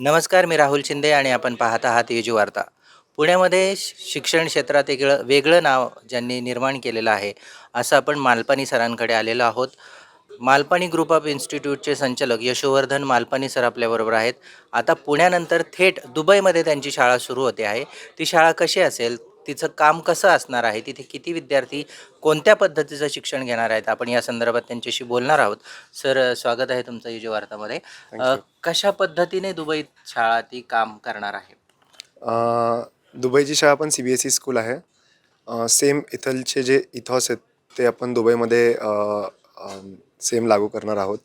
नमस्कार मी राहुल शिंदे आणि आपण पाहत आहात येजू वार्ता. पुण्यामध्ये श- शिक्षण क्षेत्रात एक वेगळं नाव ज्यांनी निर्माण केलेलं आहे असं आपण मालपानी सरांकडे आलेलो आहोत. मालपानी ग्रुप ऑफ इन्स्टिट्यूटचे संचालक यशोवर्धन मालपानी सर आपल्याबरोबर आहेत. आता पुण्यानंतर थेट दुबईमध्ये त्यांची शाळा सुरू होते आहे. ती शाळा कशी असेल? तिचं काम कसं असणार आहे? तिथे किती विद्यार्थी कोणत्या पद्धतीचं शिक्षण घेणार आहेत? आपण या संदर्भात त्यांच्याशी बोलणार आहोत. सर स्वागत आहे तुमचं युजो वार्तामध्ये. कशा पद्धतीने दुबईत शाळा ती काम करणार आहे? दुबईची शाळा पण C B S E school आहे. सेम इथलचे जे इथॉस आहेत ते आपण दुबईमध्ये सेम लागू करणार आहोत.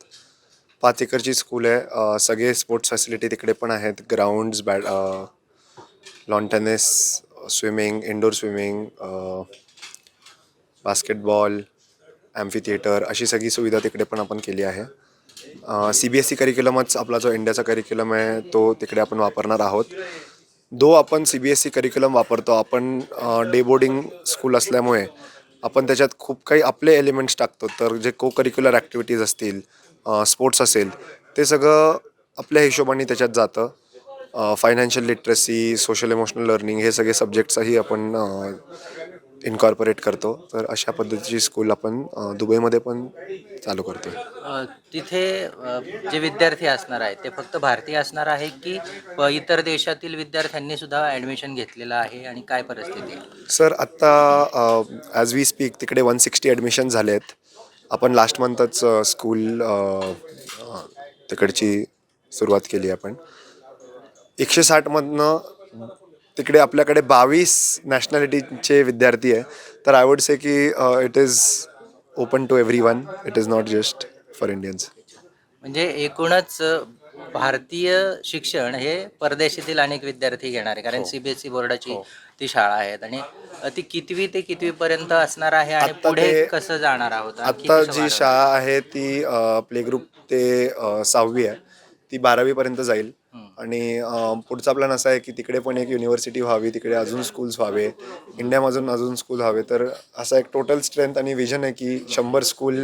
पाच एकरची स्कूल आहे. सगळे स्पोर्ट्स फॅसिलिटी तिकडे पण आहेत. Grounds bad lawn tennis swimming indoor swimming basketball amphitheatre अशी सगळी सुविधा तिकडे पण आपण केली आहे. सी बी एस ई करिक्युलमच आपला जो इंडियाचा करिक्युलम आहे तो तिकडे आपण वापरणार आहोत. दो आपण C B S E curriculum वापरतो आपण डे बोर्डिंग स्कूल असल्यामुळे आपण त्याच्यात खूप काही आपले एलिमेंट्स टाकतो. तर जे को करिक्युलर ॲक्टिव्हिटीज असतील स्पोर्ट्स असेल ते सगळं आपल्या हिशोबाने त्याच्यात जातं. Financial literacy social emotional learning हे सगळे सब्जेक्ट्सही आपण इन्कॉर्पोरेट करतो. तर अशा पद्धतीची स्कूल आपण दुबईमध्ये पण चालू करतो तिथे जे विद्यार्थी असणार आहेत ते फक्त भारतीय असणार आहे की इतर देशातील विद्यार्थ्यांनी सुद्धा ॲडमिशन घेतलेलं आहे आणि काय परिस्थिती आहे? सर आत्ता ॲज वी स्पीक तिकडे वन सिक्स्टी ॲडमिशन झाले आहेत आपण लास्ट मंथच स्कूल तिकडची सुरुवात केली आपण. एकशे साठमधनं तिकडे आपल्याकडे बावीस नॅशनॅलिटीचे विद्यार्थी आहे. तर आय वुड से की it is open to everyone it is not just for Indians म्हणजे एकूणच भारतीय शिक्षण हे परदेशातील अनेक विद्यार्थी घेणार आहे कारण सी बी एस ई बोर्डाची ती शाळा आहेत. आणि ती कितवी ते कितवी पर्यंत असणार आहे आणि पुढे ते- कसं जाणार आहोत? आणखी आत्ता कसं जी वाढवणार? शाळा आहे ती प्ले ग्रुप ते अ, सहावी आहे. ती बारावीपर्यंत जाईल. आणि पुढचा प्लॅन असा आहे की तिकडे पण एक युनिव्हर्सिटी व्हावी तिकडे अजून स्कूल्स व्हावे. इंडियामधून अजून स्कूल व्हावे. तर असा एक टोटल स्ट्रेंथ आणि विजन आहे की शंभर स्कूल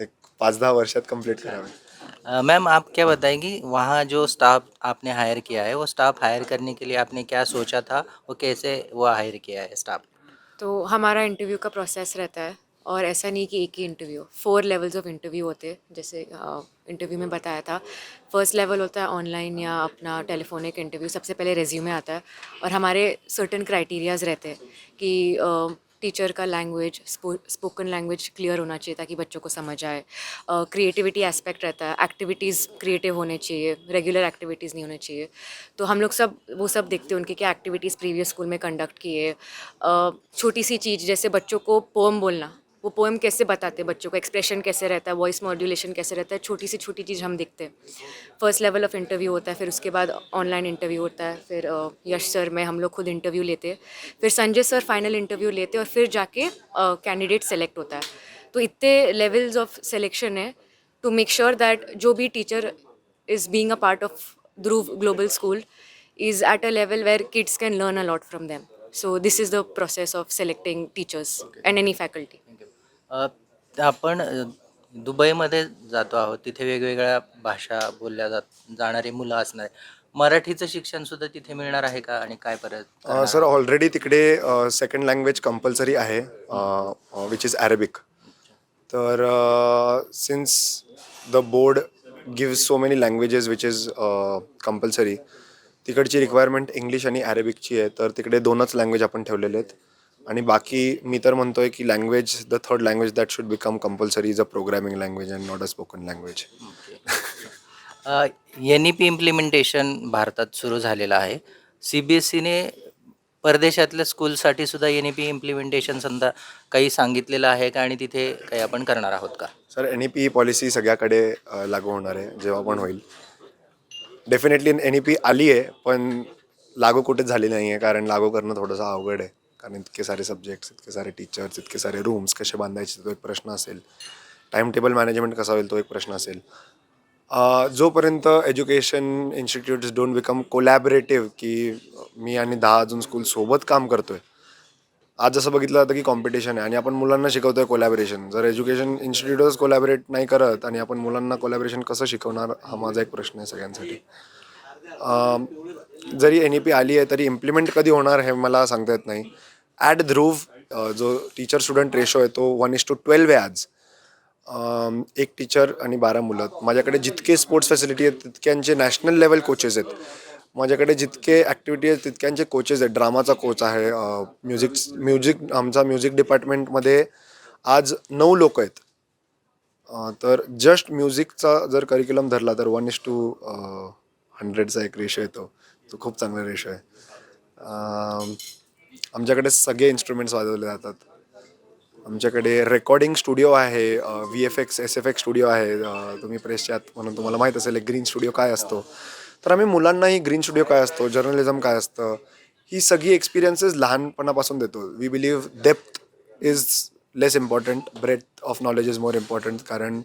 एक पाच दहा वर्षात कंप्लीट करावे. मैम आप क्या बताएंगी वहाँ जो स्टाफ आपने हायर किया है वो स्टाफ हायर करने के लिए आपने क्या सोचा था वो कैसे वो हायर किया है स्टाफ तो हमारा इंटरव्यू का प्रोसेस रहता है। और ऐसा नहीं कि एक ही interview four levels of interview होते हैं, जैसे इंटरव्यू में बताया था। फ़र्स्ट लेवल होता है ऑनलाइन या अपना टेलीफोनिक इंटरव्यू सबसे पहले रेज्यूमे आता है। और हमारे सर्टन क्राइटेरियाज रहते हैं कि टीचर का लैंग्वेज स्पोकन लैंग्वेज क्लियर होना चाहिए ताकि बच्चों को समझ आए। क्रिएटिविटी एस्पेक्ट रहता है एक्टिविटीज़ क्रिएटिव होने चाहिए रेगुलर एक्टिविटीज़ नहीं होने चाहिए। तो हम लोग सब, वो सब देखते हैं उनकी क्या एक्टिविटीज़ प्रीवियस स्कूल में कंडक्ट किए। छोटी सी चीज़, जैसे बच्चों को पोम बोलना वो पोएम कैसे बताते हैं बच्चों को? एक्सप्रेशन कैसे रहता है? वॉइस मॉड्यूलेशन कैसे रहता है? छोटी सी छोटी चीज़ हम देखते हैं। फ़र्स्ट लेवल ऑफ़ इंटरव्यू होता है फिर उसके बाद ऑनलाइन इंटरव्यू होता है फिर यश सर में हम लोग खुद इंटरव्यू लेते हैं। फिर संजय सर फाइनल इंटरव्यू लेते हैं और फिर जाके कैंडिडेट सेलेक्ट होता है। तो इतने लेवल्स ऑफ़ सेलेक्शन है टू मेक श्योर दैट जो भी teacher is being a part of Dhruv global school is at a level where kids can learn a lot from them. So this is the process of selecting teachers and any faculty. आपण दुबईमध्ये जातो आहोत. तिथे वेगवेगळ्या भाषा बोलल्या जात जाणारी मुलं असणार. मराठीचं शिक्षण सुद्धा तिथे मिळणार आहे का आणि काय परत अ, सर ऑलरेडी तिकडे सेकंड लँग्वेज कंपल्सरी आहे विच इज अरेबिक तर since the board give so many languages which is compulsory तिकडची रिक्वायरमेंट इंग्लिश आणि अरेबिकची आहे. तर तिकडे दोनच लँग्वेज आपण ठेवलेले आहेत. आणि बाकी मी तर म्हणतोय की language the third language that should become compulsory is a programming language and not a spoken language N E P implementation भारतात सुरू झालेलं आहे. सी बी एस सीने परदेशातल्या स्कूलसाठी सुद्धा एन ई पी इम्प्लिमेंटेशन समजा काही सांगितलेलं आहे का? आणि तिथे काही आपण करणार आहोत का? Sir N E P policy सगळ्याकडे लागू होणार आहे. जेव्हा पण होईल. डेफिनेटली एन ई पी आली आहे पण लागू कुठेच झाली नाही आहे कारण लागू करणं थोडंसं अवघड आहे. कारण इतके सारे सब्जेक्ट्स इतके सारे टीचर्स इतके सारे रूम्स कसे बांधायचे तो एक प्रश्न असेल. टाईम टेबल मॅनेजमेंट कसा होईल तो एक प्रश्न असेल. जोपर्यंत education institutes don't become collaborative की मी आणि दहा अजून स्कूल सोबत काम करतोय. आज जसं बघितलं जातं की कॉम्पिटिशन आहे आणि आपण मुलांना शिकवतोय कोलॅबरेशन जर एज्युकेशन इन्स्टिट्यूटच कोलॅबरेट नाही करत आणि आपण मुलांना कोलॅबरेशन कसं शिकवणार हा माझा एक प्रश्न आहे सगळ्यांसाठी. जरी एन ई पी आली आहे तरी इम्प्लिमेंट कधी होणार हे मला सांगता येत नाही. ॲट ध्रुव uh, जो टीचर स्टुडंट रेशो आहे तो वन इज टू ट्वेल्व आहे आज. Um, एक टीचर आणि बारा मुलं. माझ्याकडे जितके स्पोर्ट्स फॅसिलिटी आहेत तितक्यांचे नॅशनल लेवल कोचेस आहेत. माझ्याकडे जितके ॲक्टिव्हिटी आहेत तितक्यांचे कोचेस आहेत. ड्रामाचा कोच आहे uh, म्युझिक म्युझिक आमचा म्युझिक डिपार्टमेंटमध्ये आज नऊ लोक आहेत. Uh, तर जस्ट म्युझिकचा जर करिक्युलम धरला तर वन इज टू हंड्रेडचा एक रेशो येतो. तो खूप चांगला रेशो आहे. Um, आमच्याकडे सगळे इन्स्ट्रुमेंट्स वाजवले जातात. आमच्याकडे रेकॉर्डिंग स्टुडिओ आहे V F X S F X studio आहे तुम्ही प्रेसच्या आत म्हणून तुम्हाला माहीत असेल ग्रीन स्टुडिओ काय असतो. तर आम्ही मुलांनाही ग्रीन स्टुडिओ काय असतो जर्नलिझम काय असतं ही सगळी एक्सपिरियन्सेस लहानपणापासून देतो. We believe depth is less important breath of knowledge is more important कारण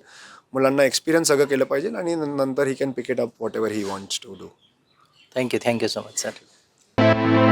मुलांना एक्सपिरियन्स सगळं केलं पाहिजे आणि नंतर he can pick it up whatever he wants to do thank you thank you so much sir